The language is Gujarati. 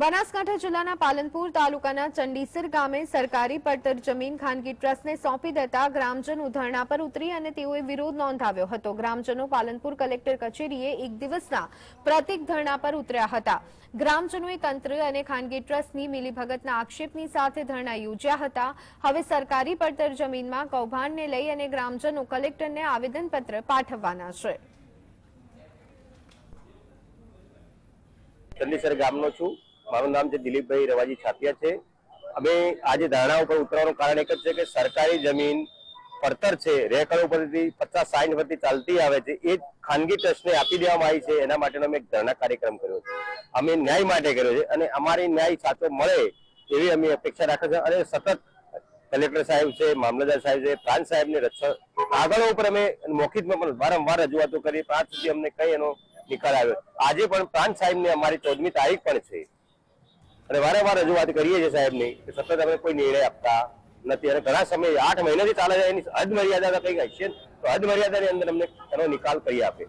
બનાસકાંઠા જિલ્લાના પાલનપુર તાલુકાના ચંડીસર ગામે સરકારી પડતર જમીન ખાનગી ટ્રસ્ટને સોંપી દેતા ગ્રામજનો ધરણા પર ઉતરી અને તેઓએ વિરોધ નોંધાવ્યો હતો. ગ્રામજનો પાલનપુર કલેક્ટર કચેરીએ એક દિવસના પ્રતિક ધરણા પર ઉતર્યા હતા. ગ્રામજનોએ તંત્ર અને ખાનગી ટ્રસ્ટની મિલીભગતના આક્ષેપની સાથે ધરણા યોજ્યા હતા. હવે સરકારી પડતર જમીનમાં કૌભાંડને લઈ અને ગ્રામજનો કલેક્ટરને આવેદનપત્ર પાઠવવાના છે. ચંદીસર ગામનો છું. મારું નામ છે દિલીપભાઈ રવાજી છાપિયા છે. અમે આજે ધારણા ઉપર ઉતરવાનું કારણ એક જ છે કે સરકારી જમીન પડતર છે, રેકડ ઉપરથી પચાસ સાઈઠ વર્ષથી ચાલતી આવે છે, એ ખાનગી ટ્રસ્ટને આપી દેવામાં આવી છે, એના માટેનો અમે એક ધરણા કાર્યક્રમ કર્યો છે. અમે ન્યાય માટે કર્યો છે અને અમારી ન્યાય સાચો મળે એવી અમે અપેક્ષા રાખે છે અને સતત કલેક્ટર સાહેબ છે, મામલતદાર સાહેબ છે, પ્રાંત સાહેબને રક્ષણ આગળ ઉપર અમે મોખિતમાં પણ વારંવાર રજૂઆતો કરી પ્રાંત સુધી અમને કઈ એનો નિકાલ આવ્યો. આજે પણ પ્રાંત સાહેબને અમારી ચૌદમી તારીખ પણ છે. અને વારંવાર રજૂઆત કરીએ છીએ સાહેબની કે સતત અમે કોઈ નિર્ણય આપતા નથી. અને ઘણા સમય આઠ મહિનાથી ચાલે છે, એની હદ મર્યાદા કંઈક હશે તો હદ મર્યાદાની અંદર અમને એનો નિકાલ કરી આપે.